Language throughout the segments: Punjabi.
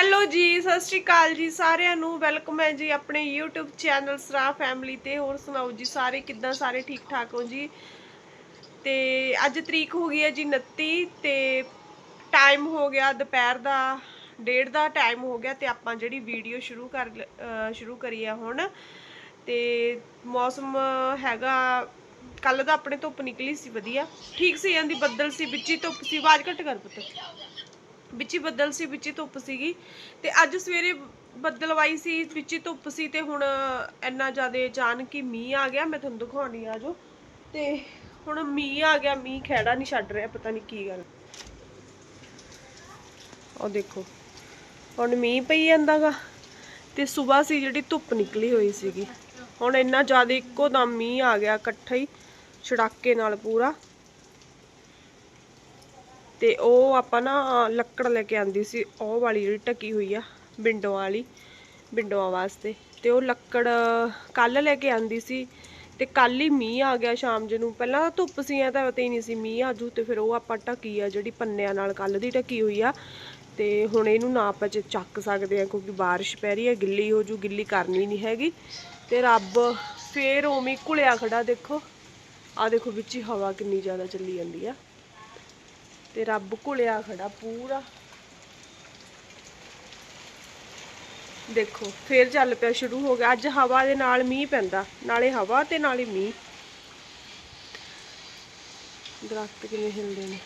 ਹੈਲੋ ਜੀ, ਸਤਿ ਸ਼੍ਰੀ ਅਕਾਲ ਜੀ ਸਾਰਿਆਂ ਨੂੰ। ਵੈਲਕਮ ਹੈ ਜੀ ਆਪਣੇ YouTube ਚੈਨਲ ਸਰਾ ਫੈਮਿਲੀ ਤੇ। ਹੋਰ ਸੁਣਾਓ ਜੀ, ਸਾਰੇ ਕਿੱਦਾਂ? ਸਾਰੇ ਠੀਕ ਠਾਕ ਹੋ ਜੀ? ਤੇ ਅੱਜ ਤਰੀਕ ਹੋ ਗਈ ਹੈ ਜੀ 29 ਤੇ ਟਾਈਮ ਹੋ ਗਿਆ ਦੁਪਹਿਰ ਦਾ, ਡੇਢ ਦਾ ਟਾਈਮ ਹੋ ਗਿਆ ਤੇ ਆਪਾਂ ਜਿਹੜੀ ਵੀਡੀਓ ਸ਼ੁਰੂ ਕਰ ਲ- ਸ਼ੁਰੂ ਕਰੀ ਆ ਹੁਣ। ਤੇ ਮੌਸਮ ਹੈਗਾ ਕੱਲ ਦਾ ਆਪਣੇ ਧੁੱਪ ਨਿਕਲੀ ਸੀ ਵਧੀਆ। ਠੀਕ ਸੀ ਜਾਂਦੀ ਬੱਦਲ ਸੀ, ਵਿੱਚ ਹੀ ਧੁੱਪ ਸੀ। ਆਵਾਜ਼ ਘੱਟ ਕਰ ਪੁੱਤ। ਵਿੱਚ ਹੀ ਬੱਦਲ ਸੀ, ਵਿੱਚ ਧੁੱਪ ਸੀਗੀ। ਤੇ ਅੱਜ ਸਵੇਰੇ ਬੱਦਲਵਾਈ ਸੀ, ਵਿੱਚ ਧੁੱਪ ਸੀ ਤੇ ਹੁਣ ਇੰਨਾ ਜ਼ਿਆਦਾ ਅਚਾਨਕ ਹੀ ਮੀਂਹ ਆ ਗਿਆ। ਮੈਂ ਤੁਹਾਨੂੰ ਦਿਖਾਉਣੀ ਆ ਜੋ। ਤੇ ਹੁਣ ਮੀਂਹ ਆ ਗਿਆ, ਮੀਂਹ ਖੈੜਾ ਨਹੀਂ ਛੱਡ ਰਿਹਾ, ਪਤਾ ਨਹੀਂ ਕੀ ਗੱਲ। ਉਹ ਦੇਖੋ, ਹੁਣ ਮੀਂਹ ਪਈ ਜਾਂਦਾਗਾ ਤੇ ਸਵੇਰ ਸੀ ਜਿਹੜੀ ਧੁੱਪ ਨਿਕਲੀ ਹੋਈ ਸੀਗੀ। ਹੁਣ ਇੰਨਾ ਜ਼ਿਆਦਾ ਇੱਕੋ ਦਮ ਮੀਂਹ ਆ ਗਿਆ, ਇਕੱਠਾ ਹੀ ਛੜਾਕੇ ਨਾਲ ਪੂਰਾ। ਤੇ ਉਹ ਆਪਾਂ ਨਾ ਲੱਕੜ ਲੈ ਕੇ ਆਂਦੀ ਸੀ, ਉਹ ਵਾਲੀ ਜਿਹੜੀ ਟਕੀ ਹੋਈ ਆ ਵਿੰਡੋ ਵਾਲੀ ਵਿੰਡੋਆਂ ਵਾਸਤੇ। ਤੇ ਉਹ ਲੱਕੜ ਕੱਲ ਲੈ ਕੇ ਆਂਦੀ ਸੀ ਤੇ ਕੱਲ ਹੀ ਮੀਂਹ ਆ ਗਿਆ ਸ਼ਾਮ ਜੇ ਨੂੰ ਪਹਿਲਾਂ ਤਾਂ ਧੁੱਪ ਸੀ, ਐ ਤਾਂ ਪਤਾ ਹੀ ਨਹੀਂ ਸੀ ਮੀਂਹ ਆਜੂ ਤੇ ਫਿਰ ਉਹ ਆਪਾਂ ਢੱਕੀ ਆ ਜਿਹੜੀ ਪੰਨਿਆਂ ਨਾਲ ਕੱਲ ਦੀ ਢੱਕੀ ਹੋਈ ਆ। ਤੇ ਹੁਣ ਇਹਨੂੰ ਨਾ ਆਪਾਂ ਚ- ਚੱਕ ਸਕਦੇ ਆ ਕਿਉਂਕਿ ਬਾਰਿਸ਼ ਪੈ ਰਹੀ ਹੈ, ਗਿੱਲੀ ਹੋ ਜੂ, ਗਿੱਲੀ ਕਰਨੀ ਨਹੀਂ ਹੈਗੀ। ਤੇ ਰੱਬ ਫੇਰ ਉਵੇਂ ਹੀ ਘੁਲਿਆ ਖੜਾ ਦੇਖੋ। ਆ ਦੇਖੋ ਵਿੱਚ ਹੀ ਹਵਾ ਕਿੰਨੀ ਜ਼ਿਆਦਾ ਚੱਲੀ ਜਾਂਦੀ ਆ। ਤੇ ਰੱਬ ਘੁਲਿਆ ਖੜਾ ਪੂਰਾ। ਦੇਖੋ, ਫੇਰ ਚੱਲ ਪਿਆ ਸ਼ੁਰੂ ਹੋ ਗਿਆ। ਅੱਜ ਹਵਾ ਦੇ ਨਾਲ ਮੀਂਹ ਪੈਂਦਾ। ਨਾਲੇ ਹਵਾ ਤੇ ਨਾਲੇ ਮੀਂਹ। ਦਰਖਤ ਕਿਵੇਂ ਹਿਲਦੇ ਨੇ।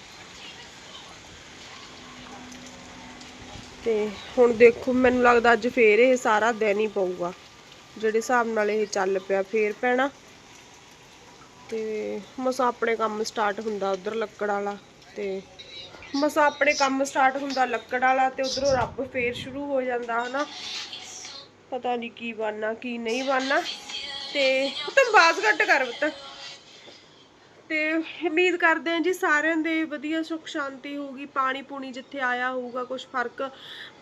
ਤੇ ਹੁਣ ਦੇਖੋ, ਮੈਨੂੰ ਲੱਗਦਾ ਅੱਜ ਫੇਰ ਇਹ ਸਾਰਾ ਦਿਨ ਹੀ ਪਊਗਾ। ਜਿਹੜੇ ਹਿਸਾਬ ਨਾਲ ਇਹ ਚੱਲ ਪਿਆ, ਫੇਰ ਪੈਣਾ। ਤੇ ਮਸਾ ਆਪਣੇ ਕੰਮ ਸਟਾਰਟ ਹੁੰਦਾ, ਉਧਰ ਲੱਕੜ ਵਾਲਾ। ਤੇ ਮਸਾ ਆਪਣੇ ਕੰਮ ਸਟਾਰਟ ਹੁੰਦਾ ਲੱਕੜ ਵਾਲਾ ਤੇ ਉਧਰੋਂ ਰੱਬ ਫੇਰ ਸ਼ੁਰੂ ਹੋ ਜਾਂਦਾ, ਹਨਾ? ਪਤਾ ਨਹੀਂ ਕੀ ਬਣਨਾ ਕੀ ਨਹੀਂ ਬਣਨਾ ਤੇ ਤਾਂ ਬਾਜ਼ ਘੱਟ ਕਰ ਪੁੱਤ। ਤੇ ਉਮੀਦ ਕਰਦੇ ਹਾਂ ਜੀ ਸਾਰਿਆਂ ਦੇ ਵਧੀਆ ਸੁੱਖ ਸ਼ਾਂਤੀ ਹੋਊਗੀ, ਪਾਣੀ ਪੂਣੀ ਜਿੱਥੇ ਆਇਆ ਹੋਊਗਾ ਕੁਝ ਫ਼ਰਕ।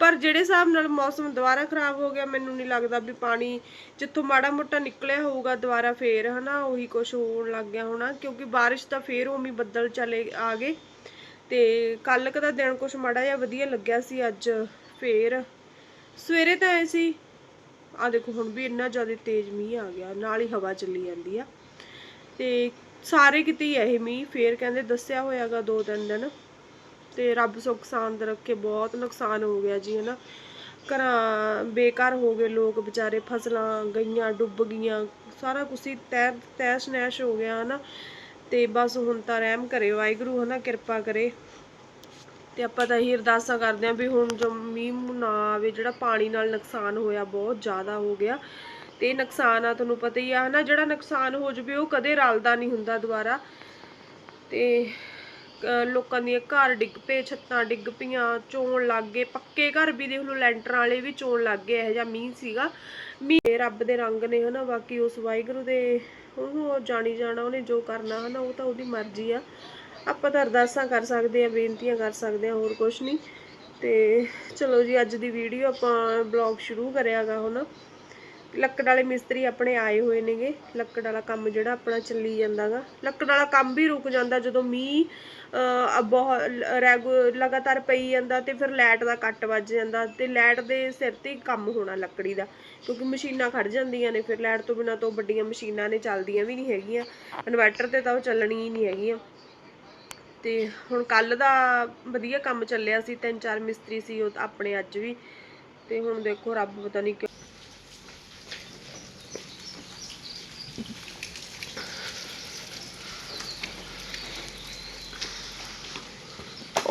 ਪਰ ਜਿਹੜੇ ਹਿਸਾਬ ਨਾਲ ਮੌਸਮ ਦੁਬਾਰਾ ਖਰਾਬ ਹੋ ਗਿਆ, ਮੈਨੂੰ ਨਹੀਂ ਲੱਗਦਾ ਵੀ ਪਾਣੀ ਜਿੱਥੋਂ ਮਾੜਾ ਮੋਟਾ ਨਿਕਲਿਆ ਹੋਊਗਾ ਦੁਬਾਰਾ ਫੇਰ, ਹਨਾ? ਉਹੀ ਕੁਝ ਹੋਣ ਲੱਗ ਗਿਆ ਹੋਣਾ, ਕਿਉਂਕਿ ਬਾਰਿਸ਼ ਤਾਂ ਫੇਰ ਉਵੇਂ ਬੱਦਲ ਚਲੇ ਆ ਗਏ। ਤੇ ਕੱਲ ਕ ਦਾ ਦਿਨ ਕੁਝ ਮਾੜਾ ਜਿਹਾ ਵਧੀਆ ਲੱਗਿਆ ਸੀ ਅੱਜ ਫੇਰ। ਸਵੇਰੇ ਤਾਂ ਐ ਸੀ ਆ ਦੇਖੋ ਹੁਣ ਵੀ ਇੰਨਾ ਜ਼ਿਆਦਾ ਤੇਜ਼ ਮੀਂਹ ਆ ਗਿਆ, ਨਾਲ ਹੀ ਹਵਾ ਚੱਲੀ ਜਾਂਦੀ ਆ। ਤੇ ਸਾਰੇ ਕਿਤੇ ਹੀ ਇਹ ਮੀਂਹ, ਫੇਰ ਕਹਿੰਦੇ ਦੱਸਿਆ ਹੋਇਆਗਾ ਦੋ ਤਿੰਨ ਦਿਨ। ਤੇ ਰੱਬ ਸੁੱਖ ਸਾਂਦ ਰੱਖੇ, ਬਹੁਤ ਨੁਕਸਾਨ ਹੋ ਗਿਆ ਜੀ, ਹਨਾ। ਘਰਾਂ ਬੇਕਾਰ ਹੋ ਗਏ ਲੋਕ ਵਿਚਾਰੇ, ਫਸਲਾਂ ਗਈਆਂ ਡੁੱਬ ਗਈਆਂ, ਸਾਰਾ ਕੁਝ ਹੀ ਤਹਿ ਤਹਿਸ਼ ਨਹਿਸ਼ ਹੋ ਗਿਆ, ਹਨਾ। ਤੇ ਬਸ ਹੁਣ ਤਾਂ ਰਹਿਮ ਕਰੇ, ਵਾਹਿਗੁਰੂ ਹਨਾ, ਕਿਰਪਾ ਕਰੇ। ਤੇ ਆਪਾਂ ਤਾਂ ਇਹੀ ਅਰਦਾਸਾਂ ਕਰਦੇ ਆਂ ਵੀ ਹੁਣ ਜੋ ਮੀਂਹ ਨਾ ਆਵੇ, ਜਿਹੜਾ ਪਾਣੀ ਨਾਲ ਨੁਕਸਾਨ ਹੋਇਆ, ਬਹੁਤ ਜ਼ਿਆਦਾ ਹੋ ਗਿਆ। ਤੇ ਨੁਕਸਾਨ ਆ, ਤੁਹਾਨੂੰ ਪਤਾ ਹੀ ਆ, ਹਨਾ, ਜਿਹੜਾ ਨੁਕਸਾਨ ਹੋ ਜਵੇ, ਉਹ ਕਦੇ ਰਲਦਾ ਨਹੀਂ ਹੁੰਦਾ ਦੁਬਾਰਾ। ਤੇ ਲੋਕਾਂ ਦੀਆਂ ਘਰ ਡਿੱਗ ਪਏ, ਛੱਤਾਂ ਡਿੱਗ ਪਈਆਂ, ਚੋਣ ਲੱਗ ਗਏ। ਪੱਕੇ ਘਰ ਵੀ ਦੇਖ ਲਓ, ਲੈਂਟਰਾਂ ਵਾਲੇ ਵੀ ਚੋਣ ਲੱਗ ਗਏ, ਇਹੋ ਜਿਹਾ ਮੀਂਹ ਸੀਗਾ। ਮੀਂਹ ਰੱਬ ਦੇ ਰੰਗ ਨੇ ਹਨਾ, ਬਾਕੀ ਉਸ ਵਾਹਿਗੁਰੂ ਦੇ ਉਹ ਜਾਣੀ ਜਾਣਾ, ਉਹਨੇ ਜੋ ਕਰਨਾ ਹਨਾ, ਉਹ ਤਾਂ ਉਹਦੀ ਮਰਜ਼ੀ ਆ। ਆਪਾਂ ਤਾਂ ਅਰਦਾਸਾਂ ਕਰ ਸਕਦੇ ਆ, ਬੇਨਤੀਆਂ ਕਰ ਸਕਦੇ ਆ, ਹੋਰ ਕੁਝ ਨਹੀਂ। ਤੇ ਚਲੋ ਜੀ, ਅੱਜ ਦੀ ਵੀਡੀਓ ਆਪਾਂ ਬਲੌਗ ਸ਼ੁਰੂ ਕਰਿਆਗਾ ਹੁਣ। ਲੱਕੜ ਵਾਲੇ ਮਿਸਤਰੀ ਆਪਣੇ ਆਏ ਹੋਏ ਨੇਗੇ। ਲੱਕੜ ਵਾਲਾ ਕੰਮ ਜਿਹੜਾ ਆਪਣਾ ਚੱਲੀ ਜਾਂਦਾਗਾ। ਲੱਕੜ ਵਾਲਾ ਕੰਮ ਵੀ ਰੁਕ ਜਾਂਦਾ ਜਦੋਂ ਮੀਂਹ ਬਹੁਤ ਰੈਗੂ, ਲਗਾਤਾਰ ਪਈ ਜਾਂਦਾ ਤੇ ਫਿਰ ਲਾਈਟ ਦਾ ਕੱਟ ਵੱਜ ਜਾਂਦਾ ਤੇ ਲਾਈਟ ਦੇ ਸਿਰ ਤੇ ਕੰਮ ਹੋਣਾ ਲੱਕੜੀ ਦਾ। ਕਿਉਂਕਿ ਮਸ਼ੀਨਾਂ ਖੜ ਜਾਂਦੀਆਂ ਨੇ ਫਿਰ ਲਾਈਟ ਤੋਂ ਬਿਨਾਂ ਤੋਂ ਵੱਡੀਆਂ ਮਸ਼ੀਨਾਂ ਨੇ, ਚੱਲਦੀਆਂ ਵੀ ਨਹੀਂ ਹੈਗੀਆਂ। ਇਨਵਰਟਰ ਤੇ ਤਾਂ ਉਹ ਚੱਲਣੀ ਹੀ ਨਹੀਂ ਹੈਗੀਆਂ। ਤੇ ਹੁਣ ਕੱਲ ਦਾ ਵਧੀਆ ਕੰਮ ਚੱਲਿਆ ਸੀ, ਤਿੰਨ ਚਾਰ ਮਿਸਤਰੀ ਸੀ ਉਹ ਆਪਣੇ ਅੱਜ ਵੀ। ਤੇ ਹੁਣ ਦੇਖੋ ਰੱਬ ਪਤਾ ਨਹੀਂ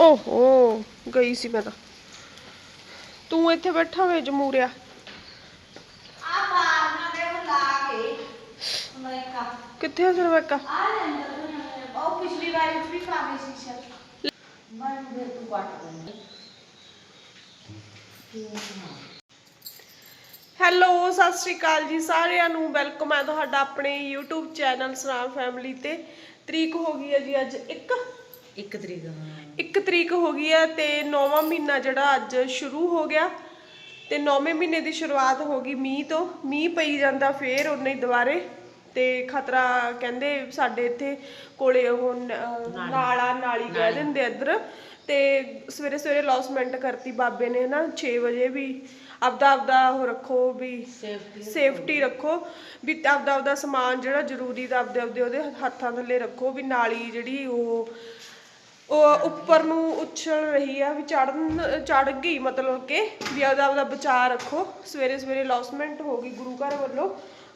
ਓਹੋ ਗਈ ਸੀ ਮੈਂ ਤਾਂ। ਤੂੰ ਇੱਥੇ ਬੈਠਾ ਹੋਏ ਜਮੂਰਿਆ। ਆ ਮਾਰਨਾ ਦੇ ਉਹ ਲਾ ਕੇ ਲਾਇਕਾ ਕਿੱਥੇ ਆ ਸਰਵੈਕਾ ਆ ਲੈਂਦਾ ਉਹ ਪਿਛਲੀ ਵਾਰੀ ਵੀ ਗਈ ਸੀ ਸ਼ਰ ਮੈਂ ਦੇ ਤੂੰ ਕੱਟ ਦਿੰਦੀ। ਹੈਲੋ ਸਤਿ ਸ਼੍ਰੀ ਅਕਾਲ ਜੀ ਸਾਰਿਆਂ ਨੂੰ। ਵੈਲਕਮ ਹੈ ਤੁਹਾਡਾ ਆਪਣੇ YouTube ਚੈਨਲ ਸਰਾਮ ਫੈਮਿਲੀ ਤੇ। ਤਰੀਕ ਹੋ ਗਈ ਹੈ ਜੀ ਅੱਜ 1 ਇੱਕ ਤਰੀਕ ਹਾਂ 1 ਤਰੀਕ ਹੋ ਗਈ ਹੈ ਤੇ 9ਵਾਂ ਮਹੀਨਾ ਜਿਹੜਾ ਅੱਜ ਸ਼ੁਰੂ ਹੋ ਗਿਆ ਤੇ 9ਵੇਂ ਮਹੀਨੇ ਦੀ ਸ਼ੁਰੂਆਤ ਹੋ ਗਈ ਮੀਂਹ ਤੋਂ। ਮੀਂਹ ਪਈ ਜਾਂਦਾ ਫੇਰ ਹੀ ਦੁਬਾਰੇ ਤੇ ਖਤਰਾ ਕਹਿੰਦੇ ਸਾਡੇ ਇੱਥੇ ਕੋਲੇ ਉਹ ਨ- ਅਹ ਨਾਲਾ। ਨਾਲੀ ਕਹਿ ਦਿੰਦੇ ਆ ਇੱਧਰ। ਤੇ ਸਵੇਰੇ ਸਵੇਰੇ ਲੌਸਮੈਂਟ ਕਰਤੀ ਬਾਬੇ ਨੇ ਨਾ 6 ਵਜੇ ਵੀ। ਆਪਦਾ ਆਪਦਾ ਉਹ ਰੱਖੋ ਵੀ ਸੇਫਟੀ ਰੱਖੋ। ਵੀ ਆਪਦਾ ਆਪਦਾ ਸਮਾਨ ਜਿਹੜਾ ਜ਼ਰੂਰੀ ਦਾ ਆਪਦੇ ਆਪਦੇ ਉਹਦੇ ਹੱਥਾਂ ਥੱਲੇ ਰੱਖੋ ਵੀ ਨਾਲੀ ਜਿਹੜੀ ਉਹ ਉਹ ਉੱਪਰ ਨੂੰ ਉਛਲ ਰਹੀ ਆ, ਵੀ ਚੜਨ ਚੜ ਗਈ ਮਤਲਬ ਕਿ, ਵੀ ਆਪਦਾ ਆਪਦਾ ਬਚਾਅ ਰੱਖੋ। ਸਵੇਰੇ ਸਵੇਰੇ ਲੌਸਮੈਂਟ ਹੋ ਗਈ ਗੁਰੂ ਘਰ ਵੱਲੋਂ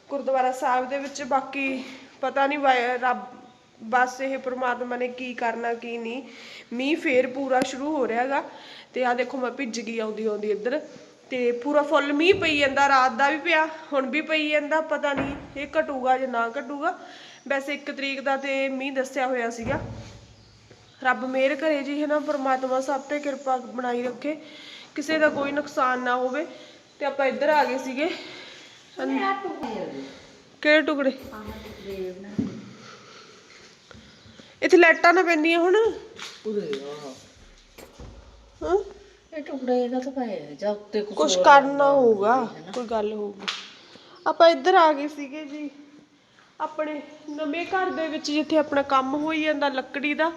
ਗੁਰਦੁਆਰਾ ਸਾਹਿਬ ਦੇ ਵਿੱਚ। ਬਾਕੀ ਪਤਾ ਨਹੀਂ ਰੱਬ, ਬਸ ਇਹ ਪ੍ਰਮਾਤਮਾ ਨੇ ਕੀ ਕਰਨਾ, ਕੀ ਨਹੀਂ। ਮੀਂਹ ਫੇਰ ਪੂਰਾ ਸ਼ੁਰੂ ਹੋ ਰਿਹਾਗਾ ਤੇ ਆ ਦੇਖੋ ਮੈਂ ਭਿੱਜ ਗਈ ਆਉਂਦੀ ਆਉਂਦੀ ਇੱਧਰ। ਤੇ ਪੂਰਾ ਫੁੱਲ ਮੀਂਹ ਪਈ ਜਾਂਦਾ, ਰਾਤ ਦਾ ਵੀ ਪਿਆ, ਹੁਣ ਵੀ ਪਈ ਜਾਂਦਾ, ਪਤਾ ਨਹੀਂ ਇਹ ਘਟੂਗਾ ਜਾਂ ਨਾ ਘਟੂਗਾ। ਵੈਸੇ 1 ਤਰੀਕ ਦਾ ਤੇ ਮੀਂਹ ਦੱਸਿਆ ਹੋਇਆ ਸੀਗਾ। ਰੱਬ ਮਿਹਰ ਕਰੇ ਜੀ ਹੈ ਨਾ ਪ੍ਰਮਾਤਮਾ ਸਭ ਤੇ ਕਿਰਪਾ ਬਣਾਈ ਰੱਖੇ ਕਿਸੇ ਦਾ ਕੋਈ ਨੁਕਸਾਨ ਨਾ ਹੋਵੇ। ਤੇ ਆਪਾਂ ਇੱਧਰ ਆ ਗਏ ਸੀਗੇ। ਕਿਹੜੇ ਟੁਕੜੇ? ਇੱਥੇ ਲਾਈਟਾਂ ਨਾ ਪੈਂਦੀਆਂ ਹੁਣ। ਹਾਂ? ਇਹ ਟੁਕੜੇ ਇਹਦਾ ਤਾਂ ਪਏ ਜਾਂ ਉੱਤੇ ਕੁਝ ਕੁਝ ਕਰਨਾ ਹੋਊਗਾ ਕੋਈ ਗੱਲ ਹੋਊਗੀ। ਆਪਾਂ ਇੱਧਰ ਆ ਗਏ ਸੀਗੇ ਜੀ। ਆਪਣੇ ਨਵੇਂ ਘਰ ਦੇ ਵਿੱਚ ਜਿੱਥੇ ਆਪਣਾ ਕੰਮ ਹੋਈ ਜਾਂਦਾ ਲੱਕੜੀ ਦਾ।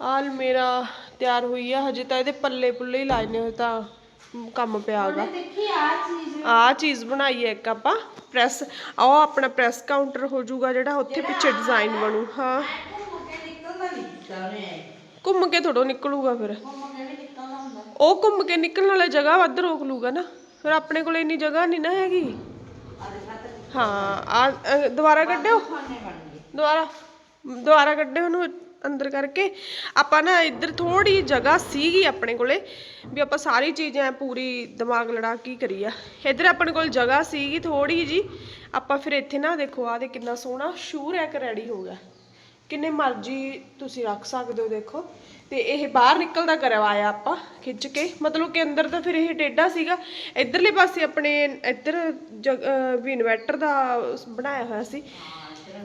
ਆਲ ਮੇਰਾ ਤਿਆਰ ਹੋਈ ਆ ਹਜੇ ਤਾਂ ਇਹਦੇ ਪੱਲੇ ਪੁੱਲੇ ਹੀ ਲਾਏ ਨੇ ਤਾਂ ਮ, ਕੰਮ ਪਿਆ ਗਾ ਦੇਖੀ ਆ ਚੀਜ਼ ਆ ਚੀਜ਼ ਬਣਾਈ ਹੈ ਇੱਕ ਆਪਾਂ ਪ੍ਰੈਸ ਆਹ ਆਪਣਾ ਪ੍ਰੈਸ ਕਾਊਂਟਰ ਹੋ ਜਾਊਗਾ ਜਿਹੜਾ ਉੱਥੇ ਪਿੱਛੇ ਡਿਜ਼ਾਈਨ ਬਣੂ ਹਾਂ ਮੁੱਕੇ ਨਿਕਲਦਾ ਨਹੀਂ ਚਾਹਨੇ ਘੁੰਮ ਕੇ ਥੋੜੋ ਨਿਕਲੂਗਾ ਫਿਰ ਮੁੱਕੇ ਵੀ ਨਿਕਲਦਾ ਹੁੰਦਾ ਉਹ ਘੁੰਮ ਕੇ ਨਿਕਲਣ ਵਾਲੀ ਜਗ੍ਹਾ ਵੱਧ ਰੋਕ ਲੂਗਾ ਨਾ ਫਿਰ ਆਪਣੇ ਕੋਲ ਇੰਨੀ ਜਗ੍ਹਾ ਨਹੀਂ ਨਾ ਹੈਗੀ ਹਾਂ ਆ ਅ, ਦੁਬਾਰਾ ਕੱਢਿਓ ਖਾਣੇ ਬਣ ਗਏ ਦੁਬਾਰਾ ਦੁਬਾਰਾ ਕੱਢਿਓ ਉਹਨੂੰ ਅੰਦਰ ਕਰਕੇ। ਆਪਾਂ ਨਾ ਇੱਧਰ ਥੋੜੀ ਜਗ੍ਹਾ ਸੀਗੀ ਆਪਣੇ ਕੋਲੇ, ਵੀ ਆਪਾਂ ਸਾਰੀ ਚੀਜ਼ਾਂ ਪੂਰੀ ਦਿਮਾਗ ਲੜਾ ਕੇ ਹੀ ਕਰੀ ਆ। ਇੱਧਰ ਆਪਣੇ ਕੋਲ ਜਗ੍ਹਾ ਸੀਗੀ ਥੋੜੀ ਜੀ ਆਪਾਂ ਫਿਰ ਇੱਥੇ ਨਾ ਦੇਖੋ ਆ ਦੇ ਕਿੰਨਾ ਸੋਹਣਾ ਸ਼ੂ ਰੈਕ ਰੈਡੀ ਹੋ ਗਿਆ। ਕਿੰਨੇ ਮਰਜ਼ੀ ਤੁਸੀਂ ਰੱਖ ਸਕਦੇ ਹੋ ਦੇਖੋ। ਤੇ ਇਹ ਬਾਹਰ ਨਿਕਲਦਾ ਕਰਵਾਇਆ ਆਪਾਂ ਖਿੱਚ ਕੇ। ਮਤਲਬ ਕਿ ਅੰਦਰ ਤਾਂ ਫਿਰ ਇਹ ਟੇਢਾ ਸੀਗਾ। ਇਧਰਲੇ ਪਾਸੇ ਆਪਣੇ, ਇੱਧਰ ਜਗ- ਵੀ ਇਨਵਰਟਰ ਦਾ ਬਣਾਇਆ ਹੋਇਆ ਸੀ।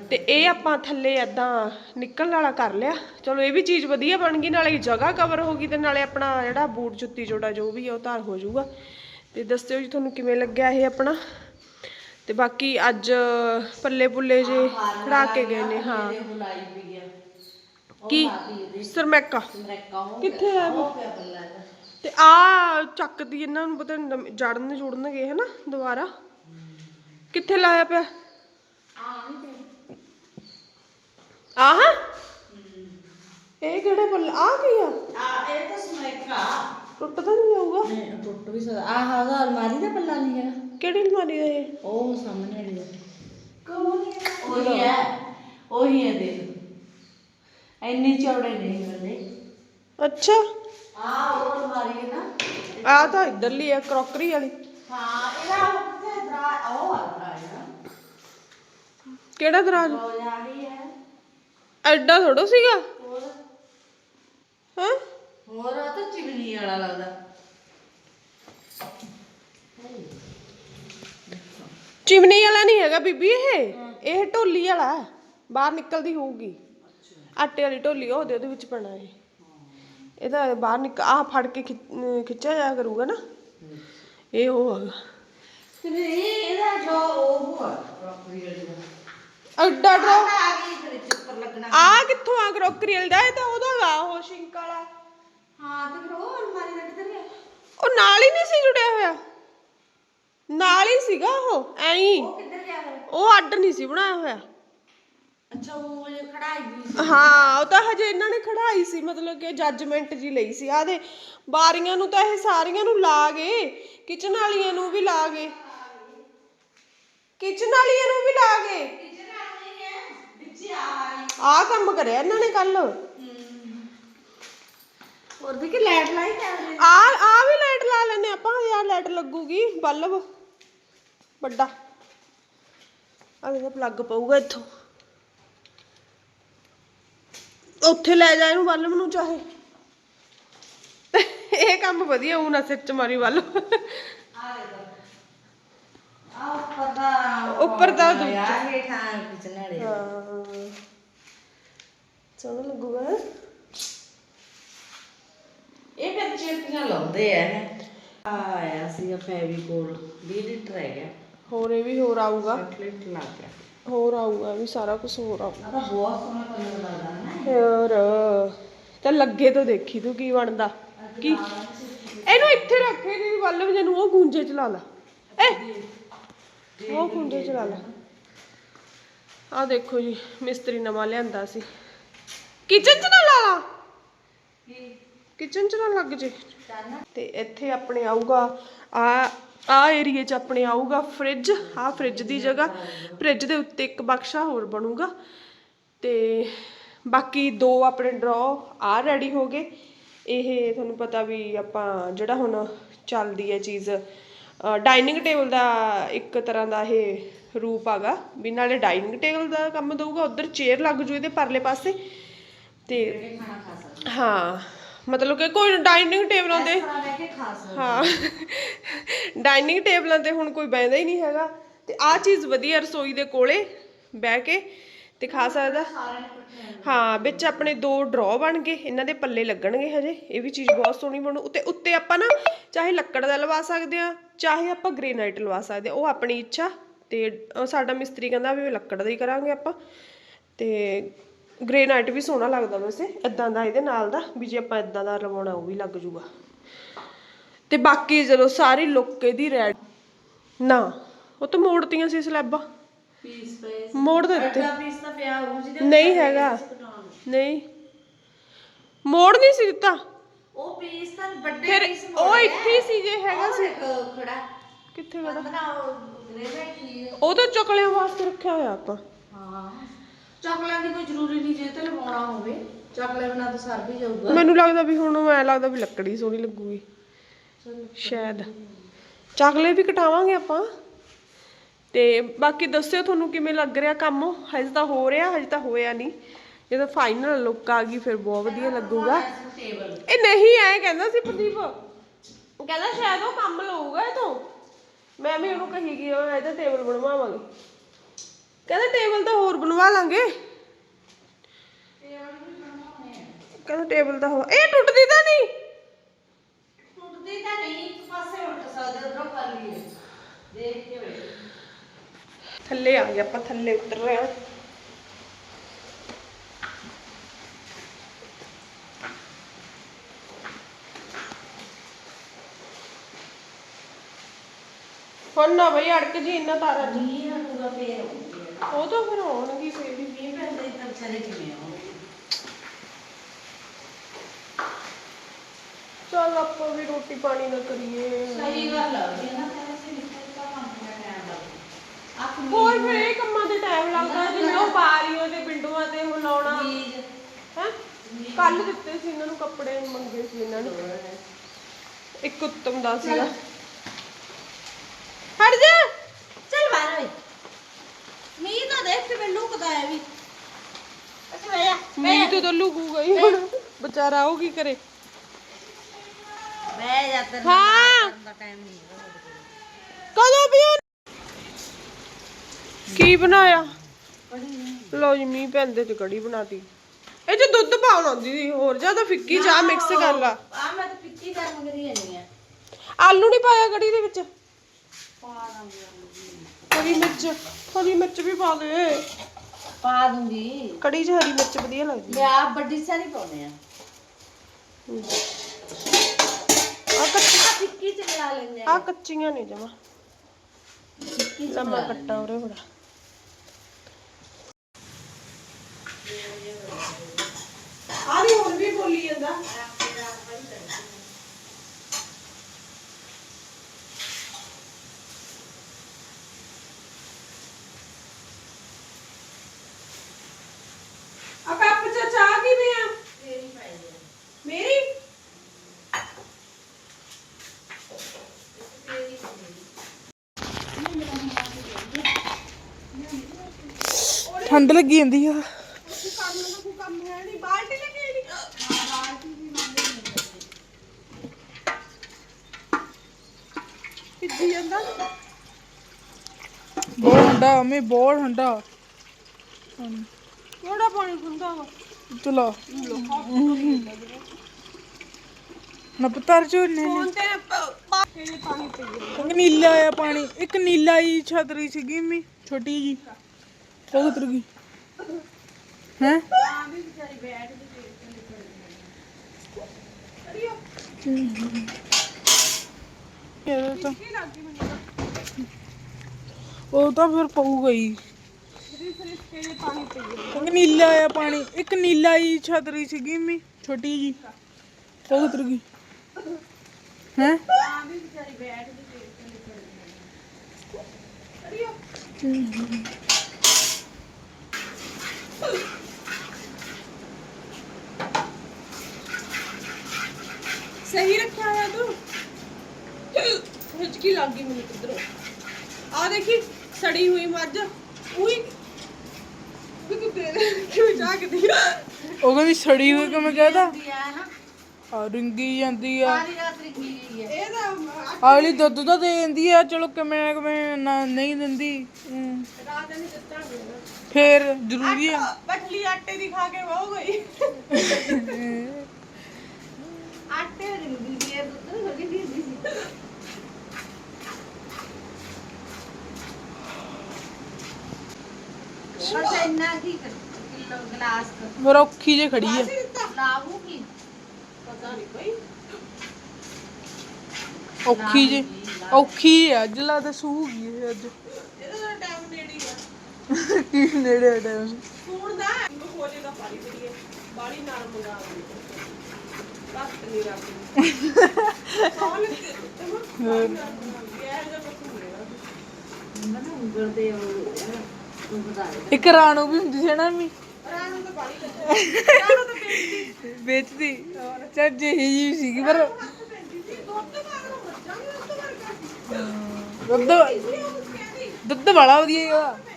ਤੇ ਇਹ ਆਪਾਂ ਥੱਲੇ ਏਦਾਂ ਨਿਕਲਣ ਵਾਲਾ ਕਰ ਲਿਆ। ਚਲੋ ਇਹ ਵੀ ਚੀਜ਼ ਵਧੀਆ ਬਣ ਗਈ ਨਾਲੇ ਜਗ੍ਹਾ ਕਵਰ ਹੋ ਗਈ ਤੇ ਨਾਲੇ ਆਪਣਾ ਜਿਹੜਾ ਬੂਟ ਜੁੱਤੀ ਜੋੜਾ ਜੋ ਵੀ ਆ ਉਹ ਧਾਰ ਹੋ ਜਾਊਗਾ। ਤੇ ਦੱਸਿਓ ਜੀ ਤੁਹਾਨੂੰ ਕਿਵੇਂ ਲੱਗਿਆ ਇਹ ਆਪਣਾ? ਤੇ ਬਾਕੀ ਅੱਜ ਪੱਲੇ ਪੁੱਲੇ ਜੇ ਖੜਾ ਕੇ ਗਏ ਨੇ ਹਾਂ। ਕੀ? ਸਰਮੈਕਾ। ਹੋ ਕਿੱਥੇ ਆ ਹੋ। ਤੇ ਆ ਚੱਕਦੀ ਇਹਨਾਂ ਨੂੰ ਪਤਾ ਨਹੀਂ ਜੜਨ ਜੁੜਨਗੇ ਹਨਾ ਦੁਬਾਰਾ। ਕਿੱਥੇ ਲਾਇਆ ਪਿਆ? ਆਹ ਇਹ ਕਿਹੜੇ ਪੱਲੇ ਆ ਕੀ ਆ ਆ ਇਹ ਤਾਂ ਸਮੈਕਾ ਟੁੱਟ ਤਾਂ ਨਹੀਂ ਜਾਊਗਾ ਨਹੀਂ ਟੁੱਟ ਵੀ ਸਕਦਾ ਆ ਹਾਗਾ ਅਲਮਾਰੀ ਦਾ ਪੱਲਾ ਨਹੀਂ ਹੈਗਾ ਕਿਹੜੀ ਅਲਮਾਰੀ ਦਾ ਇਹ ਉਹ ਸਾਹਮਣੇ ਵਾਲੀ ਦਾ ਕੌਣ ਹੈ ਉਹੀ ਹੈ ਉਹੀ ਹੈ ਦੇਖ ਇੰਨੀ ਚੌੜੇ ਨਹੀਂ ਬੰਦੇ ਅੱਛਾ ਆ ਉਹ ਅਲਮਾਰੀ ਹੈ ਨਾ ਆ ਤਾਂ ਇਧਰਲੀ ਆ ਕਰੋਕਰੀ ਵਾਲੀ ਹਾਂ ਇਹਦਾ ਉਹ ਕਿੱਥੇ ਦਰਾ ਉਹ ਆ ਹੈ ਕਿਹੜਾ ਦਰਾਜ ਉਹ ਜਾਣੀ ਹੈ ਐਡਾ ਥੋੜਾ ਸੀਗਾ? ਹੋਰ? ਹਾਂ? ਹੋਰ ਆ ਤਾਂ ਚਿਗਲੀ ਵਾਲਾ ਲੱਗਦਾ। ਚਿਮਨੀ ਵਾਲਾ ਨਹੀਂ ਹੈਗਾ ਬੀਬੀ ਇਹ? ਇਹ ਢੋਲੀ ਵਾਲਾ ਹੈ। ਬਾਹਰ ਨਿਕਲਦੀ ਹੋਊਗੀ। ਆਟੇ ਵਾਲੀ ਢੋਲੀ ਉਹ ਉਹਦੇ ਉਹਦੇ ਵਿੱਚ ਪੈਣਾ ਇਹ। ਇਹਦਾ ਬਾਹਰ ਨਿਕ ਆ ਫੜ ਕੇ ਖਿੱਚ- ਅਮ ਖਿੱਚਿਆ ਜਾਇਆ ਕਰੂਗਾ ਨਾ। ਇਹ ਉਹ ਹੈਗਾ। ਤੇ ਫਿਰ ਇਹ ਇਹਦਾ ਜੋ ਉਹ ਵਾਲੀ ਦਾ। ਐਡਾ ਡਰੋ। ਆ ਗਈ ਫ੍ਰਿਜ ਉੱਪਰ ਲੱਗਣਾ। ਆ ਕਿੱਥੋਂ ਆ ਕਰੋਕਰੀ ਵਾਲੀ? ਇਹ ਤਾਂ ਉਹਦਾ ਗਾ ਉਹ ਸ਼ਿੰਕ ਵਾਲਾ। ਹਾਂ ਤੇ ਫਿਰ ਉਹ ਅਲਮਾਰੀ ਦਾ ਕਿੱਧਰ ਗਿਆ ਉਹ ਨਾਲ ਹੀ ਨਹੀਂ ਸੀ ਜੁੜਿਆ ਹੋਇਆ। ਨਾਲ ਹੀ ਸੀਗਾ ਉਹ ਐਂ ਹੀ। ਉਹ ਕਿੱਧਰ ਗਿਆ ਫਿਰ? ਉਹ ਅੱਡ ਨਹੀਂ ਸੀ ਬਣਾਇਆ ਹੋਇਆ। ਅੱਛਾ ਉਹ ਜੇ ਖੜਾਈ ਵੀ ਹਾਂ ਉਹ ਤਾਂ ਹਜੇ ਇਹਨਾਂ ਨੇ ਖੜਾਈ ਸੀ ਮਤਲਬ ਕਿ ਜੱਜਮੈਂਟ ਜੀ ਲਈ ਸੀ। ਆਦੇ ਬਾਰੀਆਂ ਨੂੰ ਤਾਂ ਇਹ ਸਾਰੀਆਂ ਨੂੰ ਲਾ ਗਏ ਕਿਚਨ ਵਾਲੀਆਂ ਨੂੰ ਵੀ ਲਾ ਗਏ। ਕਿਚਨ ਵਾਲੀਆਂ ਨੂੰ ਵੀ ਲਾ ਗਏ। ਆਹ ਕੰਮ ਕਰਿਆ ਇਹਨਾਂ ਨੇ ਕੱਲ ਹੋਰ ਵੀ ਕਿ ਲਾਈਟ ਲਾਈ ਕੈਮਰੇ ਆ ਆ ਵੀ ਲਾਈਟ ਲਾ ਲੈਨੇ ਆਪਾਂ ਯਾਰ ਲਾਈਟ ਲੱਗੂਗੀ ਬਲਬ। ਵੱਡਾ। ਆ ਇਹਦਾ ਪਲੱਗ ਪਊਗਾ ਇੱਥੋਂ। ਉੱਥੇ ਲੈ ਜਾ ਇਹਨੂੰ ਬਲਬ ਨੂੰ ਚਾਹੇ। ਇਹ ਕੰਮ ਵਧੀਆ ਉਹ ਨਾ ਸਿਰ ਚ ਮਾਰੀ ਬਲਬ। ਆ ਉੱਪਰ ਦਾ ਉੱਪਰ ਦਾ। ਯਾਰ ਹੇਠਾਂ ਕਿਚਨ ਵਾਲੇ ਹਾਂ। ਸੋਹਣਾ ਲੱਗੂਗਾ। ਇਹ ਫਿਰ ਚੇਪੀਆਂ ਲਾਉਂਦੇ ਆ ਆ ਆਇਆ ਸੀਗਾ ਫੈਵੀਕੋਲ 20 ਲੀਟਰ ਹੈਗਾ। ਹੋਰ ਇਹ ਵੀ ਹੋਰ ਆਊਗਾ। 60 ਲੀਟਰ ਲੱਗ ਗਿਆ। ਹੋਰ ਆਊਗਾ ਵੀ ਸਾਰਾ ਕੁਝ ਹੋਰ ਆਊਗਾ ਤਾਂ ਬਹੁਤ ਸੋਹਣਾ ਕਲਰ ਲੱਗਦਾ ਨਾ ਹੋਰ ਤਾਂ ਲੱਗੇ ਤਾਂ ਦੇਖੀ ਤੂੰ ਕੀ ਬਣਦਾ। ਕੀ? ਇਹਨੂੰ ਇੱਥੇ ਰੱਖੇ ਦੀ ਵੱਲ ਵੀ ਨੂੰ ਉਹ ਗੁੰਜੇ ਚ ਲਾ ਲਾ। ਏ ਉਹ ਗੁੰਜੇ ਚ ਲਾ ਲਾ। ਆ ਦੇਖੋ ਜੀ ਮਿਸਤਰੀ ਨਵਾਂ ਲਿਆਂਦਾ ਸੀ। ਕਿਚਨ ਚ ਨਾ ਲਾ ਲਾ। ਕਿਚਨ ਚ ਨਾ ਲੱਗ ਜੇ। ਤੇ ਇੱਥੇ ਆਪਣੇ ਆਊਗਾ ਆ ਆ ਏਰੀਏ ਚ ਆਪਣੇ ਆਊਗਾ ਫ੍ਰਿਜ ਆ ਫ੍ਰਿਜ ਦੀ ਜਗ੍ਹਾ। ਫ੍ਰਿਜ ਦੇ ਉੱਤੇ ਇੱਕ ਬਕਸਾ ਹੋਰ ਬਣੂਗਾ। ਤੇ ਬਾਕੀ ਦੋ ਆਪਣੇ ਡਰਾ ਆ ਰੈਡੀ ਹੋ ਗਏ। ਇਹ ਤੁਹਾਨੂੰ ਪਤਾ ਵੀ ਆਪਾਂ ਜਿਹੜਾ ਹੁਣ ਚੱਲਦੀ ਹੈ ਚੀਜ਼ ਡਾਈਨਿੰਗ ਟੇਬਲ ਦਾ ਇੱਕ ਤਰ੍ਹਾਂ ਦਾ ਇਹ ਰੂਪ ਆਗਾ ਵੀ ਨਾਲੇ ਡਾਈਨਿੰਗ ਟੇਬਲ ਦਾ ਕੰਮ ਦਊਗਾ ਉਧਰ ਚੇਅਰ ਲੱਗ ਜੂ ਇਹਦੇ ਪਰਲੇ ਪਾਸੇ। ਤੇ ਹਾਂ। ਮਤਲਬ ਕਿ ਕੋਈ ਡਾਈਨਿੰਗ ਟੇਬਲਾਂ ਤੇ ਖਾਣਾ ਲੈ ਕੇ ਖਾ ਸਕਦਾ ਹਾਂ। ਡਾਈਨਿੰਗ ਟੇਬਲਾਂ ਤੇ ਹੁਣ ਕੋਈ ਬੈਠਦਾ ਹੀ ਨਹੀਂ ਹੈਗਾ। ਤੇ ਆਹ ਚੀਜ਼ ਵਧੀਆ ਰਸੋਈ ਦੇ ਕੋਲੇ ਬਹਿ ਕੇ ਤੇ ਖਾ ਸਕਦਾ। ਹਾਂ ਵਿੱਚ ਆਪਣੇ ਦੋ ਡਰਾ ਬਣ ਗਏ। ਇਹਨਾਂ ਦੇ ਪੱਲੇ ਲੱਗਣਗੇ ਹਜੇ। ਇਹ ਵੀ ਚੀਜ਼ ਬਹੁਤ ਸੋਹਣੀ ਬਣੂ। ਉੱਤੇ ਉੱਤੇ ਆਪਾਂ ਨਾ ਚਾਹੇ ਲੱਕੜ ਦਾ ਲਵਾ ਸਕਦੇ ਆ ਚਾਹੇ ਆਪਾਂ ਗ੍ਰੇਨਾਈਟ ਲਵਾ ਸਕਦੇ ਆ ਉਹ ਆਪਣੀ ਇੱਛਾ ਤੇ ਸਾਡਾ ਮਿਸਤਰੀ ਕਹਿੰਦਾ ਵੀ ਲੱਕੜ ਦਾ ਹੀ ਕਰਾਂਗੇ ਆਪਾਂ। ਤੇ ਗ੍ਰੇਨਾਈਟ ਵੀ ਸੋਹਣਾ ਲੱਗਦਾ ਵੈਸੇ ਇਦਾਂ ਦਾ ਇਹਦੇ ਨਾਲ ਦਾ ਵੀ ਜੇ ਆਪਾਂ ਇਦਾਂ ਦਾ ਲਵਾਉਣਾ ਉਹ ਵੀ ਲੱਗ ਜੂਗਾ। ਤੇ ਬਾਕੀ ਜਦੋਂ ਸਾਰੀ ਲੁੱਕ ਇਹਦੀ ਰੈਡ ਨਾ ਉਹ ਤਾਂ ਮੋੜਤੀਆਂ ਸੀ ਸਲੈਬਾਂ। ਪੀਸ ਪਏ ਮੋੜ ਦਿੱਤੇ ਅੱਧਾ ਪੀਸ ਤਾਂ ਪਿਆ ਹੋਊ ਜਿਹਦੇ ਨਹੀਂ ਹੈਗਾ। ਨਹੀਂ। ਮੋੜ ਨਹੀਂ ਸੀ ਦਿੱਤਾ। ਉਹ ਪੀਸ ਤਾਂ ਵੱਡੇ ਫਿਰ ਪੀਸ ਉਹ ਇੱਥੇ ਹੀ ਸੀ ਜੇ ਹੈਗਾ ਸੀ। ਖੜਾ। ਕਿੱਥੇ ਖੜਾ। ਉਹ ਤਾਂ ਚਕਲਿਆਂ ਵਾਸਤੇ ਰੱਖਿਆ ਹੋਇਆ ਆਪਾਂ। ਹਾਂ। ਚਕਲਾਂ ਦੀ ਕੋਈ ਜ਼ਰੂਰੀ ਨਹੀਂ, ਜੇ ਤੇ ਲਵਾਉਣਾ ਹੋਵੇ। ਚਕਲੇ ਬਿਨਾ ਤਾਂ ਸਰ ਵੀ ਜਾਊਗਾ। ਮੈਨੂੰ ਲੱਗਦਾ ਵੀ ਹੁਣ ਐ ਲੱਗਦਾ ਵੀ ਲੱਕੜੀ ਸੋਹਣੀ ਲੱਗੂਗੀ। ਸ਼ਾਇਦ। ਚਾਕਲੇ ਵੀ ਕਟਾਵਾਂਗੇ ਆਪਾਂ। ਤੇ ਬਾਕੀ ਦੱਸਿਓ ਤੁਹਾਨੂੰ ਕਿਵੇਂ ਲੱਗ ਰਿਹਾ ਕੰਮ? ਹਜੇ ਤਾਂ ਹੋ ਰਿਹਾ, ਹਜੇ ਤਾਂ ਹੋਇਆ ਨਹੀਂ। ਜਦੋਂ ਫਾਈਨਲ ਲੁੱਕ ਆ ਗਈ, ਫਿਰ ਬਹੁਤ ਵਧੀਆ ਲੱਗੂਗਾ। ਇਹ ਨਹੀਂ, ਐ ਕਹਿੰਦਾ ਸੀ ਪ੍ਰਦੀਪ। ਕਹਿੰਦਾ ਸ਼ਾਇਦ ਉਹ ਕੰਮ ਲਊਗਾ ਇਹ ਤੋਂ। ਮੈਂ ਵੀ ਉਹਨੂੰ ਕਹੀ ਗਈ, ਉਹ ਇਹਦਾ ਟੇਬਲ ਬਣਵਾਵਾਂਗੇ। ਕਹਿੰਦਾ ਟੇਬਲ ਤਾਂ ਹੋਰ ਬਣਵਾ ਲਾਂਗੇ। ਕਹਿੰਦਾ ਟੇਬਲ ਤਾਂ ਹੋਰ ਇਹ ਟੁੱਟਦੀ ਤਾਂ ਨਹੀਂ। ਟੁੱਟਦੀ ਤਾਂ ਨਹੀਂ ਇੱਕ ਪਾਸੇ ਉਲਟ ਸਕਦੇ ਉਧਰੋਂ ਕਰ ਲਈਏ। ਦੇਖ ਕੇ ਵੇਖ। ਥੱਲੇ ਆ ਗਏ ਆਪਾਂ ਥੱਲੇ ਉਤਰ ਰਹੇ ਹਾਂ। ਹੁਣ ਨਾ ਬਈ ਅੜਕ ਜੀ ਇੰਨਾ ਤਾਰਾ ਜੀ ਮੀਂਹ ਹਟੂਗਾ ਫੇਰ। ਹੋਊਗੀ ਉਹ ਤਾਂ ਫਿਰ ਹੋਣਗੀ ਫੇਰ ਹੀ ਮੀਂਹ ਪੈਂਦੇ ਤਾਂ ਵਿਚਾਰੇ ਕਿਵੇਂ ਆਉਣਗੇ? ਚੱਲ ਆਪਾਂ ਵੀ ਰੋਟੀ ਪਾਣੀ ਨਾ ਕਰੀਏ। ਸਹੀ ਗੱਲ ਆ ਵੀ ਨਾ ਕਹਿੰਦੇ ਸੀ ਨਿਕਲ ਤਾਂ ਕੰਮ ਦਾ ਟਾਈਮ ਲੱਗਦਾ ਆਖ ਹੋਰ ਫਿਰ ਇਹ ਕੰਮਾਂ ਤੇ ਟਾਈਮ ਲੱਗਦਾ ਜਿਵੇਂ ਉਹ ਬਾਰੀਆਂ ਤੇ ਵਿੰਡੋਆਂ ਤੇ ਹੁਣ ਲਾਉਣਾ। ਹੈ? ਕੱਲ ਦਿੱਤੇ ਸੀ ਇਹਨਾਂ ਨੂੰ ਕੱਪੜੇ ਮੰਗੇ ਸੀ ਇਹਨਾਂ ਨੇ। ਇੱਕ ਉੱਤਮ ਦਾ ਸੀਗਾ। ਹਟ ਜਾ ਚੱਲ ਬਾਹਰ ਵੇ ਮੀਂਹ ਤਾਂ ਦੇਖ ਕੇ ਮੈਨੂੰ ਲੁਕਦਾ ਹੈ ਵੀ। ਮੀਂਹ ਤੇ ਤਾਂ ਲੁਕੂ ਗਈ ਹੁਣ। ਵਿਚਾਰਾ ਉਹ ਕੀ ਕਰੇ? ਬਹਿ ਜਾ ਤੇ ਹਾਂ। ਦਾ ਟਾਈਮ ਨਹੀਂ ਕਦੋਂ ਵੀ ਕੀ ਬਣਾਇਆ? ਲੋ ਜੀ ਮੀਂਹ ਪੈਂਦੇ ਤੇ ਕੜੀ ਬਣਾਤੀ। ਇਹ ਚ ਦੁੱਧ ਪਾਉਣ ਆਉਂਦੀ ਸੀ ਹੋਰ ਜ਼ਿਆਦਾ ਫਿੱਕੀ ਚਾਹ ਮਿਕਸ ਕਰ ਲਾ। ਆ ਮੈਂ ਤਾਂ ਪਿੱਕੀ ਕਰ ਮੰਗਦੀ ਨਹੀਂ ਆ। ਆਲੂ ਨਹੀਂ ਪਾਇਆ ਕੜੀ ਦੇ ਵਿੱਚ? ਪਾ ਦਾਂਗੀ ਹਰੀ ਮਿਰਚ ਹਰੀ ਮਿਰਚ ਵੀ ਪਾ ਦੇ। ਪਾ ਦੂੰਗੀ ਕੜੀ 'ਚ ਹਰੀ ਮਿਰਚ ਵਧੀਆ ਲੱਗਦੀ। ਮੈਂ ਆਪ ਵੱਡੀ ਸਾਰੀ ਪਾਉਣੇ ਆ। ਆ ਕੱਚੀ ਆ ਪਿੱਕੀ ਚ ਮਿਲਾ ਲੈਂਦੇ ਆ। ਕੱਚੀਆਂ ਨੇ ਜਮਾ। ਪਿੱਕੀ ਚ ਲੰਮਾ ਕੱਟਾ ਉਰੇ ਬੜਾ ਆਦੀ ਹੁਣ ਵੀ ਬੋਲੀ ਜਾਂਦਾ ਆ ਕੱਪ ਚ ਚਾਹ ਕਿਵੇਂ ਆ ਮੇਰੀ ਠੰਡ ਲੱਗੀ ਜਾਂਦੀ ਆ। ਬਹੁਤ ਠੰਡਾ ਮੇ ਬਹੁਤ ਠੰਡਾ ਕਿਹੜਾ ਪਾਣੀ ਖੁੰਦਾ ਵਾ? ਚਲੋ। ਨਾ ਪਤਾਰ ਚੋ ਨੇ ਪਾਣੀ ਪਈ ਨੀਲਾ ਆ ਪਾਣੀ ਇੱਕ ਨੀਲਾ ਹੀ ਛਤਰੀ ਸੀਗੀ ਮੀ ਛੋਟੀ ਜੀ ਉਹ ਉਤਰ ਗਈ ਹੈ ਇਹਦਾ ਤਾਂ ਉਹ ਤਾਂ ਫਿਰ ਪਊਗਾ ਹੀ ਇੱਕ ਨੀਲਾ ਆ ਪਾਣੀ ਇੱਕ ਨੀਲਾ ਹੀ ਛਤਰੀ ਸੀਗੀ ਮੀ ਛੋਟੀ ਜੀ ਉਹ ਉਤਰ ਗਈ ਹੈ ਸਹੀ ਰੱਖਿਆ ਹੋਇਆ ਤੂੰ? ਹਿਚਕੀ ਲੱਗ ਗਈ ਮੈਨੂੰ ਕਿਧਰੋਂ? ਆ ਦੇਖੀ ਸੜੀ ਹੋਈ ਮੱਝ। ਉਹੀ ਤੂੰ ਕਿਉਂ ਜਾਗਦੀ ਆ? ਉਹ ਕਹਿੰਦੀ ਸੜੀ ਹੋਈ ਕਿਵੇਂ ਕਹਦਾ ਆ ਰਿੰਗੀ ਜਾਂਦੀ ਆ। ਸਾਰੀ ਰਾਤ ਰਿੰਗੀ ਗਈ ਹੈ ਇਹ ਤਾਂ ਅਗਲੀ ਦੁੱਧ ਤਾਂ ਦੇ ਦਿੰਦੀ ਆ ਚਲੋ ਕਿਵੇਂ ਕਿਵੇਂ ਨਾ ਨਹੀਂ ਦਿੰਦੀ। ਰਾਤ ਨੂੰ ਦਿੱਤਾ ਫੇਰ ਜ਼ਰੂਰੀ ਆ ਪਟਲੀ ਆਟੇ ਦੀ ਖਾ ਕੇ ਵਾਹ ਗਈ ਆਟੇ ਰਿੰਗੀ ਗਈ ਹੈ ਦੁੱਧ ਹੋ ਗਈ ਦੀ ਸੀ ਬਸ ਇੰਨਾ ਕੀ ਕਿਲੋ ਗਲਾਸ ਕ ਫਿਰ ਔਖੀ ਜੇ ਕੀ ਨੇੜੇ ਦਾ ਹੋ। ਪਾਣੀ ਪੀਏ ਨਹੀਂ ਰੱਖ ਉਂਗਲ ਉਹ ਇੱਕ ਰਾਣੋ ਵੀ ਹੁੰਦੀ ਸੀ ਨਾ ਵੀ ਰਾਣੂ ਤਾਂ ਬਾਲੀ ਰਾਣੂ ਤਾਂ ਬੇਟੀ ਵੇਚਦੀ ਚੱਲ ਜਿਹੀ ਜੀ ਸੀਗੀ ਪਰ ਦੁੱਧ ਦੁੱਧ ਵਰਗਾ ਦੁੱਧ ਸੀ ਕਹਿੰਦੀ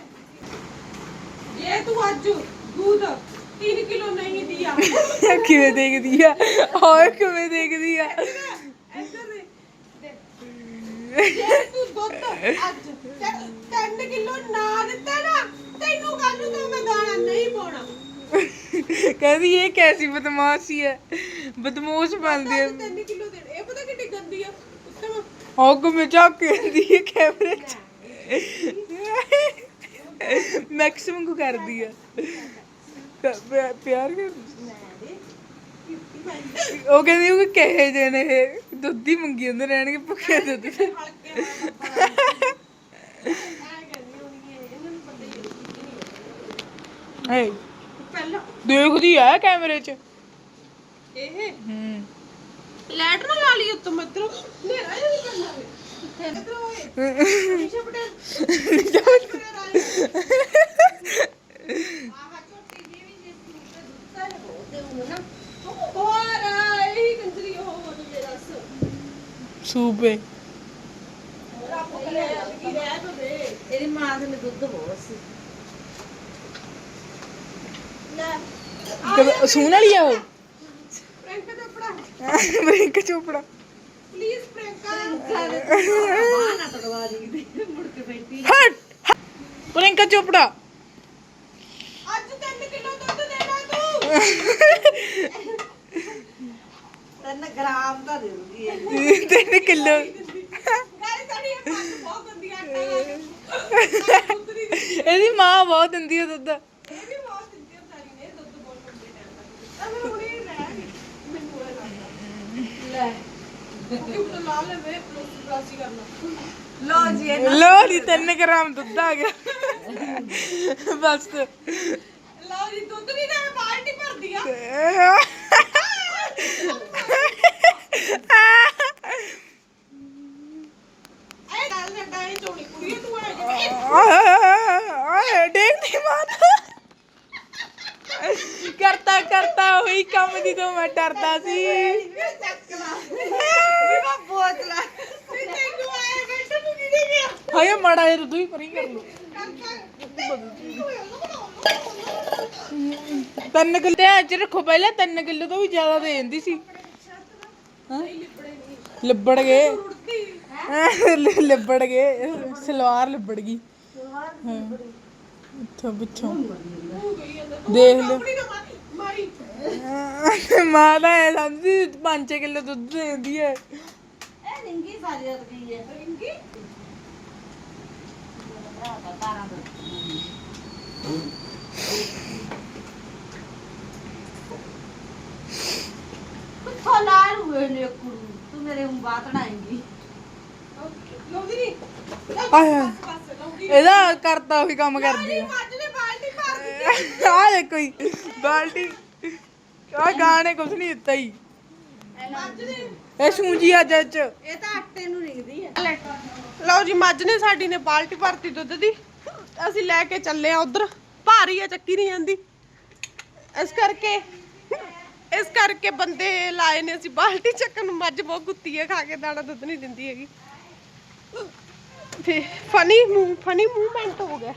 ਅੱਜ ਦੁੱਧ 3 ਕਿਲੋ ਨਹੀਂ ਦਿਆ। ਕਿਵੇਂ ਦੇਖਦੀ ਆ? ਹਾਏ ਕਿਵੇਂ ਦੇਖਦੀ ਆ? ਇੱਧਰ ਦੇ ਦੇਖ। ਜੇ ਤੂੰ ਦੁੱਧ ਅੱਜ 3 ਕਿਲੋ ਨਾ ਦਿੱਤਾ ਨਾ ਤੈਨੂੰ ਕੱਲ ਨੂੰ ਤਾਂ ਮੈਂ ਦਾਣਾ ਨਹੀਂ ਪਾਉਣਾ। ਕਹਿੰਦੀ ਇਹ ਕੈਸੀ ਬਦਮਾਸ਼ੀ ਹੈ ਬਦਮਾਸ਼ ਬਣਦੀ ਹੈ 3 ਕਿਲੋ ਦੇ ਇਹ ਪਤਾ ਕਿੱਡੀ ਗੰਦੀ ਆ। ਉੱਤੇ ਮੈਂ ਉਹ ਕਿਵੇਂ ਝਾਕ ਕੇ ਆਂਦੀ ਹੈ ਕੈਮਰੇ 'ਚ। ਮੈਕਸਿਮਮ ਕੁ ਕਰਦੀ ਆ। ਪ- ਪਿਆ- ਪਿਆਰ ਕਰ ਉਹ ਕਹਿੰਦੀ ਉਹ ਕਹੇ ਜੇ ਨੇ ਇਹ? ਦੁੱਧ ਹੀ ਮੰਗੀ ਜਾਂਦੇ ਰਹਿਣਗੇ ਭੁੱਖੇ ਦੁੱਧ ਦੇ। ਹੈ। ਇਹਨਾਂ ਨੂੰ ਪਤਾ ਹੀ ਨਹੀਂ ਹੈ ਪਹਿਲਾਂ ਦੇਖਦੀ ਆ ਕੈਮਰੇ 'ਚ। ਇਹ? ਹੂੰ। ਲੈਟ ਨਾ ਲਾ ਲਈ ਉੱਤੋਂ ਮਤਲਬ ਨੇਰਾ ਨਹੀਂ ਕਰਨਾ ਵੇ। ਇੱਧਰ ਓਏ। ਨਿਸ਼ਾ ਪਟੇਲ। ਆਹ ਛੋਟੀ ਜਿਹੀ ਵੀ ਜੇ ਤੂੰ ਤੇ ਦੁੱਤਾ ਨਾ ਇਹੀ ਕੰਜਰੀ ਉਹ ਜੇ ਰਸ ਸੂਪੇ ਤੋ ਇਹਦੀ ਮਾਂ ਦੇ ਦੁੱਧ ਬਹੁਤ ਸੀ। ਕਦੇ ਸੂਣ ਵਾਲੀ ਆ ਉਹ। ਪ੍ਰਿੰਕ। ਚੋਪੜਾ। ਬ੍ਰਿੰਕ ਚੋਪੜਾ। ਪਲੀਜ਼ ਪ੍ਰਿੰਕਾ ਨਾ ਤੜਵਾ ਦੀ ਮੁੜ ਕੇ ਬੈਠੀ ਹਟ ਪ੍ਰਿੰਕਾ ਚੋਪੜਾ ਅੱਜ 3 ਕਿਲੋ ਦੁੱਧ ਦੇਣਾ ਤੂੰ 3 ਗ੍ਰਾਮ ਤਾਂ ਦੇ ਦੂਗੀ ਇਹ। ਤਿੰਨ ਕਿਲੋ ਗਾਇਸ ਸਾਡੀ ਇਹ ਪੱਗ ਬਹੁਤ ਗੰਦੀ ਆਟਾ ਲਾ ਕੇ। ਦੁੱਧ ਨਹੀਂ ਦਿੰਦੀ। ਇਹਦੀ ਮਾਂ ਬਹੁਤ ਦਿੰਦੀ ਆ ਦੁੱਧ। ਇਹ ਵੀ ਬਹੁਤ ਦਿੰਦੀ ਆ ਵਿਚਾਰੀ ਨੇ ਦੁੱਧ ਬਹੁਤ ਲੰਬੇ ਟਾਈਮ ਤੱਕ ਤਾਂ ਫਿਰ ਹੁਣੇ ਰਹਿ ਗਈ ਮੈਨੂੰ ਇਹ ਲੱਗਦਾ। ਲੈ। ਕਿਉਂਕਿ ਉਹ ਲਾ ਜੀ ਇਹ ਲੋ ਜੀ 3 ਗ੍ਰਾਮ ਦੁੱਧ ਆ ਗਿਆ। ਬਸ। ਲਓ ਜੀ ਦੁੱਧ ਵੀ ਨਾ ਬਾਲਟੀ ਭਰਦੀ ਆ। ਇਹ ਗੱਲ ਛੱਡਾ ਇਹ ਚੋਣੀ ਕੁੜੀ ਤੂੰ ਆ ਜਿਵੇਂ ਆਏ ਦੇਖਦੀ ਮਾਂ। ਕਰਤਾ ਕਰਤਾ ਉਹੀ ਕੰਮ ਦੀ ਤੋਂ ਮੈਂ ਡਰਦਾ ਸੀ। ਤੇ ਹਾਏ ਮਾੜਾ ਦੁੱਧ ਵੀ ਪਰੀ ਕਰ ਲੋ ਤਿੰਨ ਕਿਲੋ ਤੇ ਅੱਜ ਰੱਖੋ ਪਹਿਲਾਂ ਤਿੰਨ ਕਿਲੋ ਤੋਂ ਵੀ ਜ਼ਿਆਦਾ ਦੇ ਜਾਂਦੀ ਸੀ। ਹਾਂ? ਲਿਬੜ ਗਏ। ਲਿ- ਲਿਬੜ ਗਏ ਸਲਵਾਰ ਲਿਬੜ ਗਈ। ਇੱਥੋਂ ਪਿੱਛੋਂ। ਦੇਖ ਲਓ ਆਪਣੀ ਨਾ ਮਾਰੀ ਮਾਰੀ ਮਾਂ ਦਾ ਇਹ ਸਮਝੀ 5 ਕਿਲੋ ਦੁੱਧ ਦੇ ਦਿੰਦੀ ਹੈ ਇਹ ਰਿੰਗੀ ਸਾਰੀ ਰਾਤ ਗਈ ਹੈ ਰਿੰਗੀ ਤਾਰਾਂ ਤੋਂ ਕਿੱਥੋਂ ਲਾਲ ਹੋਏ ਕੋਈ ਨਹੀਂ ਕੁੜੂ? ਤੂੰ ਮੇਰੇ ਨੂੰ ਬਾਤ ਬਣਾਏਂਗੀ ਲਾਉਂਦੀ ਨਹੀਂ। ਆਏ ਹਾਏ। ਇਹਦਾ ਕਰਤਾ ਉਹੀ ਕੰਮ ਕਰਦੀ ਆ। ਮੱਝ ਨੇ ਬਾਲਟੀ ਭਰ ਆ ਦੇ ਕੋਈ ਬਾਲਟੀ। ਆ ਗਾਣੇ ਕੁਛ ਨਹੀਂ ਦਿੱਤਾ ਹੀ ਇਹ ਸੂਜੀ ਅੱਜ ਅੱਜ ਇਹ ਤਾਂ ਆਟੇ ਨੂੰ ਰਿੰਗਦੀ ਹੈ ਲਓ ਜੀ ਮੱਝ ਨੇ ਸਾਡੀ ਨੇ ਬਾਲਟੀ ਭਰਤੀ ਦੁੱਧ ਦੀ। ਅਸੀਂ ਲੈ ਕੇ ਚੱਲੇ ਆ ਉਧਰ। ਭਾਰੀ ਆ ਚੱਕੀ ਨਹੀਂ ਜਾਂਦੀ। ਇਸ ਕਰਕੇ ਇਸ ਕਰਕੇ ਬੰਦੇ ਲਾਏ ਨੇ ਅਸੀਂ ਬਾਲਟੀ ਚੱਕਣ ਨੂੰ। ਮੱਝ ਬਹੁਤ ਗੁੱਤੀ ਹੈ ਖਾ ਕੇ ਦਾਣਾ ਦੁੱਧ ਨਹੀਂ ਦਿੰਦੀ ਹੈਗੀ। ਫਨੀ ਮੂਵ ਫਨੀ ਮੂਵਮੈਂਟ ਹੋ ਗਿਆ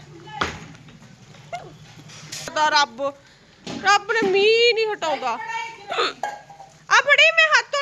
ਤਾਂ ਰੱਬ ਰੱਬ ਨੇ ਮੀਂਹ ਨਹੀਂ ਹਟਾਉਂਦਾ ਆ ਫੜੀ ਮੈਂ ਹੱਥ